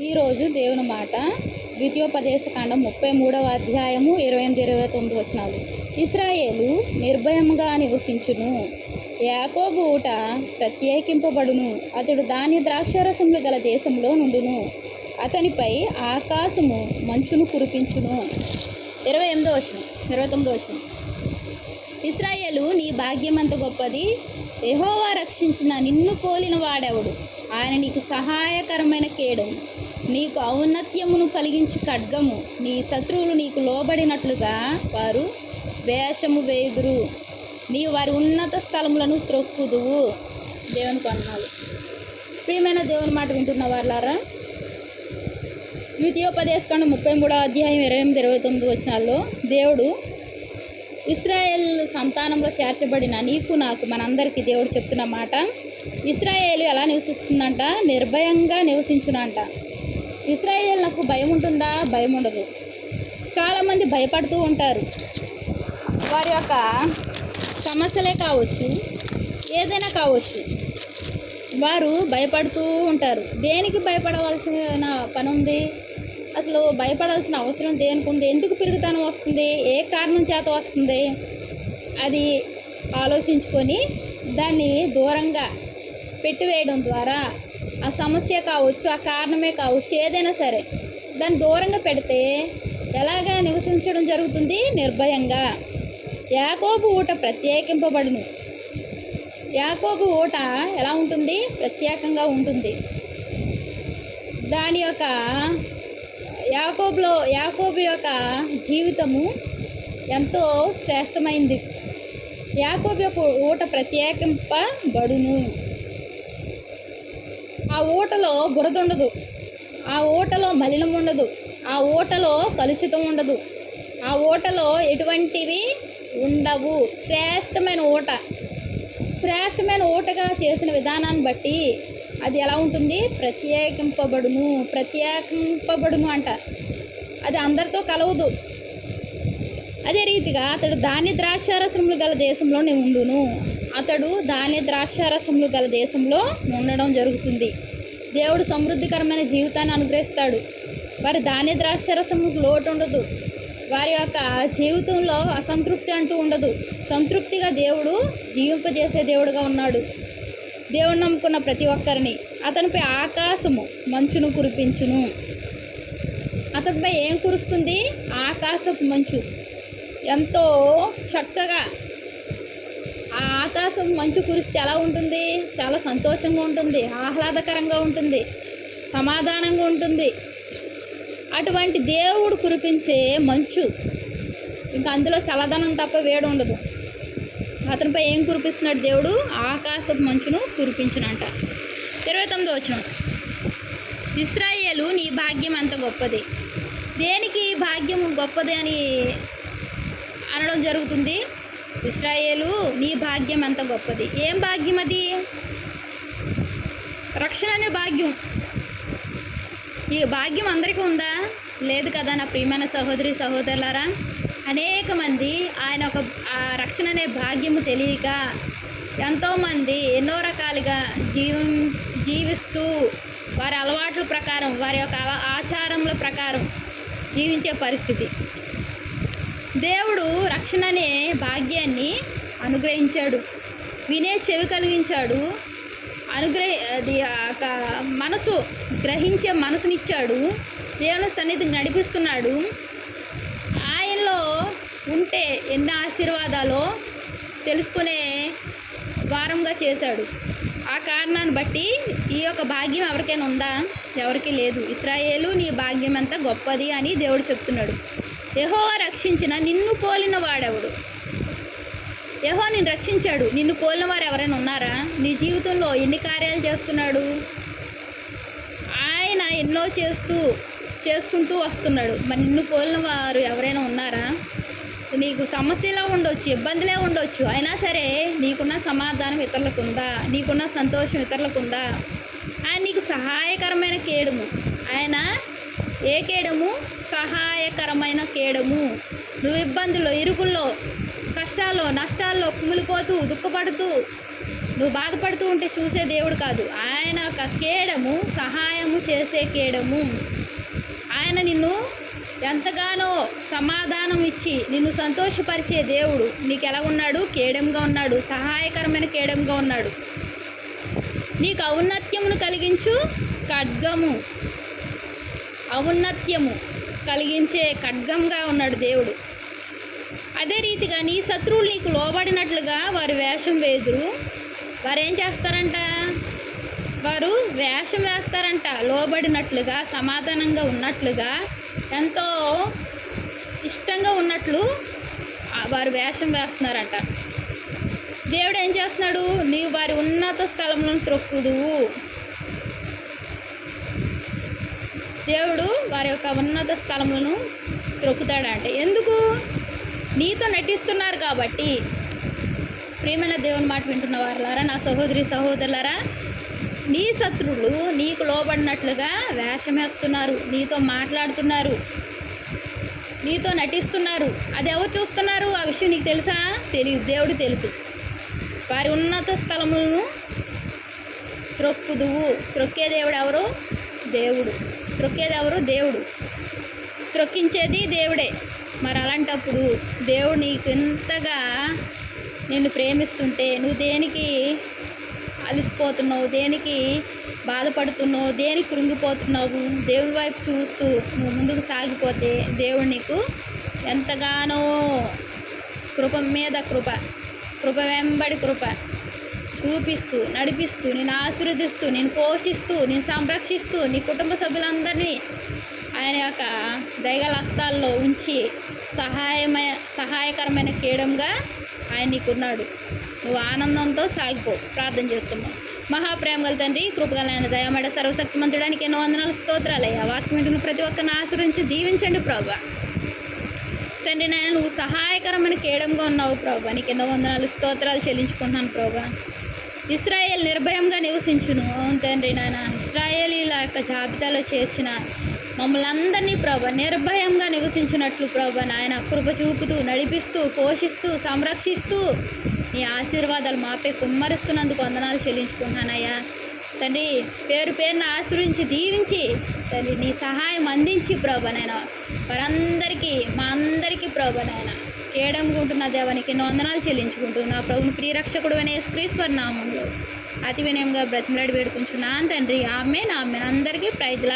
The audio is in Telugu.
ఈరోజు దేవుని మాట. ద్వితీయోపదేశ కాండం ముప్పై మూడవ అధ్యాయము ఇరవై ఎనిమిది ఇరవై తొమ్మిది వచనాలు. ఇస్రాయేలు నిర్భయంగా నివసించును. యాకోబు ఊట ప్రత్యేకింపబడును. అతడు దాని ద్రాక్షరసములు గల దేశంలో నుండును. అతనిపై ఆకాశము మంచును కురిపించును. ఇరవై ఎనిమిదో వచ్చిన ఇరవై తొమ్మిదో వచ్చిన ఇస్రాయేలు నీ భాగ్యమంత గొప్పది. ఎహోవా రక్షించిన నిన్ను పోలిన వాడెవడు? ఆయన నీకు సహాయకరమైన కేడము నీకు ఔన్నత్యమును కలిగించి ఖడ్గము. నీ శత్రువులు నీకు లోబడినట్లుగా వారు వేషము వేయుదురు. నీ వారి ఉన్నత స్థలములను త్రొక్కుదువు. దేవుని కొన్నాళ్ళు ప్రియమైన దేవుని మాట వింటున్న వాళ్ళారా ద్వితీయోపదేశకాండ ముప్పై మూడో అధ్యాయం ఇరవై ఎనిమిది ఇరవై తొమ్మిది వచనాల్లో దేవుడు ఇస్రాయేల్ సంతానంలో చేర్చబడిన నీకు నాకు మనందరికీ దేవుడు చెప్తున్న మాట ఇస్రాయేలు ఎలా నివసిస్తుందంట? నిర్భయంగా నివసించునంట. ఇస్రాయేళ్ళకు భయం ఉంటుందా? భయం ఉండదు. చాలామంది భయపడుతూ ఉంటారు. వారి యొక్క సమస్యలే కావచ్చు ఏదైనా కావచ్చు వారు భయపడుతూ ఉంటారు. దేనికి భయపడవలసిన పని ఉంది? అసలు భయపడాల్సిన అవసరం దేనికి ఉంది? ఎందుకు పెరుగుతాను వస్తుంది? ఏ కారణం చేత వస్తుంది? అది ఆలోచించుకొని దాన్ని దూరంగా పెట్టివేయడం ద్వారా ఆ సమస్య కావచ్చు ఆ కారణమే కావచ్చు ఏదైనా సరే దాన్ని దూరంగా పెడితే ఎలాగా నివసించడం జరుగుతుంది? నిర్భయంగా. యాకోబు ఊట ప్రత్యేకింపబడును. యాకోబు ఊట ఎలా ఉంటుంది? ప్రత్యేకంగా ఉంటుంది. దాని యొక్క యాకోబులో యాకోబు యొక్క జీవితము ఎంతో శ్రేష్టమైంది. యాకోబు యొక్క ఊట ప్రత్యేకింపబడును. ఆ ఊటలో బురద ఉండదు. ఆ ఊటలో మలినం ఉండదు. ఆ ఊటలో కలుషితం ఉండదు. ఆ ఊటలో ఎటువంటివి ఉండవు. శ్రేష్టమైన ఊట. శ్రేష్టమైన ఊటగా చేసిన విధానాన్ని బట్టి అది ఎలా ఉంటుంది? ప్రత్యేకింపబడును. ప్రత్యేకింపబడును అంట. అది అందరితో కలవదు. అదే రీతిగా అతడు ధాన్య ద్రాక్షారసములు గల దేశంలోనే ఉండును. అతడు ధాన్య ద్రాక్షారసములు గల దేశంలో ఉండడం జరుగుతుంది. దేవుడు సమృద్ధికరమైన జీవితాన్ని అనుగ్రహిస్తాడు. వారి ధాన్య ద్రాక్షారసములకు లోటు ఉండదు. వారి యొక్క జీవితంలో అసంతృప్తి అంటూ ఉండదు. సంతృప్తిగా దేవుడు జీవింపజేసే దేవుడుగా ఉన్నాడు. దేవుడు నమ్ముకున్న ప్రతి ఒక్కరిని అతనిపై ఆకాశము మంచును కురిపించును. అతనిపై ఏం కురుస్తుంది? ఆకాశపు మంచు. ఎంతో చక్కగా ఆ ఆకాశం మంచు కురిస్తే ఎలా ఉంటుంది? చాలా సంతోషంగా ఉంటుంది ఆహ్లాదకరంగా ఉంటుంది సమాధానంగా ఉంటుంది. అటువంటి దేవుడు కురిపించే మంచు ఇంకా అందులో చల్లదనం తప్ప వేడి ఉండదు. అతనిపై ఏం కురిపిస్తున్నాడు దేవుడు? ఆకాశపు మంచును కురిపించునంట. ఇరవై తొమ్మిది వచ్చిన ఇస్రాయేలు నీ భాగ్యం అంత గొప్పది. దేనికి భాగ్యం గొప్పది అని అనడం జరుగుతుంది? ఇస్రాయేలు నీ భాగ్యం ఎంత గొప్పది. ఏం భాగ్యం అది? రక్షణ అనే భాగ్యం. ఈ భాగ్యం అందరికీ ఉందా? లేదు కదా నా ప్రియమైన సహోదరి సహోదరులారా. అనేక మంది ఆయన ఒక ఆ రక్షణ అనే భాగ్యము తెలియక ఎంతోమంది ఎన్నో రకాలుగా జీవం జీవిస్తూ వారి అలవాట్ల ప్రకారం వారి యొక్క అల- ఆచారముల ప్రకారం జీవించే పరిస్థితి. దేవుడు రక్షణ అనే భాగ్యాన్ని అనుగ్రహించాడు. వినే చెవి కలిగించాడు. అనుగ్రహ అది మనసు గ్రహించే మనసునిచ్చాడు. దేవుని సన్నిధికి నడిపిస్తున్నాడు. ఆయనలో ఉంటే ఎన్ని ఆశీర్వాదాలో తెలుసుకునే వారంగా చేశాడు. ఆ కారణాన్ని బట్టి ఈ యొక్క భాగ్యం ఎవరికైనా ఉందా? ఎవరికీ లేదు. ఇస్రాయేలు నీ భాగ్యం అంతా గొప్పది అని దేవుడు చెప్తున్నాడు. యెహోవా రక్షించిన నిన్ను పోలిన వాడెవడు? యహో నిన్ను రక్షించాడు. నిన్ను పోలిన వారు ఎవరైనా ఉన్నారా? నీ జీవితంలో ఎన్ని కార్యాలు చేస్తున్నాడు? ఆయన ఎన్నో చేస్తూ చేసుకుంటూ వస్తున్నాడు. మరి నిన్ను పోలిన వారు ఎవరైనా ఉన్నారా? నీకు సమస్యలో ఉండొచ్చు ఇబ్బందులే ఉండొచ్చు. అయినా సరే నీకున్న సమాధానం ఇతరులకు ఉందా? నీకున్న సంతోషం ఇతరులకు ఉందా? ఆయన నీకు సహాయకరమైన కేడుము. ఆయన ఏ కేడము? సహాయకరమైన కేడము. నువ్వు ఇబ్బందుల్లో ఇరుకుల్లో కష్టాల్లో నష్టాల్లో కుమిలిపోతూ దుఃఖపడుతూ నువ్వు బాధపడుతూ ఉంటే చూసే దేవుడు కాదు. ఆయన ఒక కేడము సహాయము చేసే కేడము. ఆయన నిన్ను ఎంతగానో సమాధానం ఇచ్చి నిన్ను సంతోషపరిచే దేవుడు. నీకు ఎలా ఉన్నాడు? కేడంగా ఉన్నాడు? సహాయకరమైన కేడంగా ఉన్నాడు? నీకు ఔన్నత్యమును కలిగించు ఖడ్గము. ఔన్నత్యము కలిగించే ఖడ్గంగా ఉన్నాడు దేవుడు. అదే రీతిగా నీ శత్రువులు నీకు లోబడినట్లుగా వారు వేషం వేదురు. వారు ఏం చేస్తారంట? వారు వేషం వేస్తారంట. లోబడినట్లుగా సమాధానంగా ఉన్నట్లుగా ఎంతో ఇష్టంగా ఉన్నట్లు వారు వేషం వేస్తున్నారంట. దేవుడు ఏం చేస్తున్నాడు? నీవు వారి ఉన్నత స్థలంలో త్రొక్కుదువు. దేవుడు వారి యొక్క ఉన్నత స్థలములను త్రొక్కుతాడంట. ఎందుకు? నీతో నటిస్తున్నారు కాబట్టి. ప్రియమైన దేవుని మాట వింటున్న వారులారా నా సహోదరి సహోదరులారా నీ శత్రువులు నీకు లోబడినట్లుగా వేషమేస్తున్నారు నీతో మాట్లాడుతున్నారు నీతో నటిస్తున్నారు. అది ఎవరు చూస్తున్నారు? ఆ విషయం నీకు తెలుసా? తెలియదు దేవుడు తెలుసు. వారి ఉన్నత స్థలములను త్రొక్కుదువు. త్రొక్కే దేవుడు ఎవరు? దేవుడు. త్రొక్కేది ఎవరు దేవుడు. త్రొక్కించేది దేవుడే. మరి అలాంటప్పుడు దేవుడు నీకు ఎంతగా నిన్ను ప్రేమిస్తుంటే నువ్వు దేనికి అలసిపోతున్నావు? దేనికి బాధపడుతున్నావు? దేనికి కృంగిపోతున్నావు? దేవుని వైపు చూస్తూ నువ్వు ముందుకు సాగిపోతే దేవుడు నీకు ఎంతగానో కృప మీద కృప కృప వెంబడి కృప. చూపిస్తూ నడిపిస్తూ నేను ఆశీర్వదిస్తూ నేను పోషిస్తూ నేను సంరక్షిస్తూ నీ కుటుంబ సభ్యులందరినీ ఆయన యొక్క దయగల హస్తాల్లో ఉంచి సహాయమయ సహాయకరమైన కేడంగా ఆయన నీకున్నాడు. నువ్వు ఆనందంతో సాగిపో. ప్రార్థన చేసుకున్నావు మహాప్రేమ గల తండ్రి కృపగలైన దయమడ సర్వశక్తిమంతుడానికి ఎన్నో వందనాలు స్తోత్రాలయ్యా వాక్యం ప్రతి ఒక్కరిని ఆశ్రయించి దీవించండి ప్రభా. తండ్రి నాయన నువ్వు సహాయకరమైన కేడంగా ఉన్నావు ప్రభా. నీకు ఎన్నో వందనాలు స్తోత్రాలు చెల్లించుకుంటున్నాను ప్రభా. ఇస్రాయేల్ నిర్భయంగా నివసించును. అవును తండ్రి నాయన ఇస్రాయేలీల యొక్క జాబితాలో చేర్చిన మమ్మల్ని అందరినీ ప్రభ నిర్భయంగా నివసించినట్లు ప్రభ నాయన కృప చూపుతూ నడిపిస్తూ పోషిస్తూ సంరక్షిస్తూ నీ ఆశీర్వాదాలు మాపై కుమ్మరిస్తున్నందుకు వందనాలు చెల్లించుకుంటున్నానయ్యా. తండ్రి పేరు పేరున ఆశ్రయించి దీవించి తండ్రి నీ సహాయం అందించి ప్రభనైనా నాయన. వారందరికీ మా అందరికీ ప్రభనైనా నాయన దేవానికి. ఎన్నో వందనాలు చెల్లించుకుంటూ నా ప్రభుని ప్రియరక్షకుడు అనే క్రీశ్వర నామంలో. అతి వినయంగా బ్రతిమలాడి వేడుకుంటున్నాను తండ్రి. ఆమె నా అందరికీ ప్రైజ్లా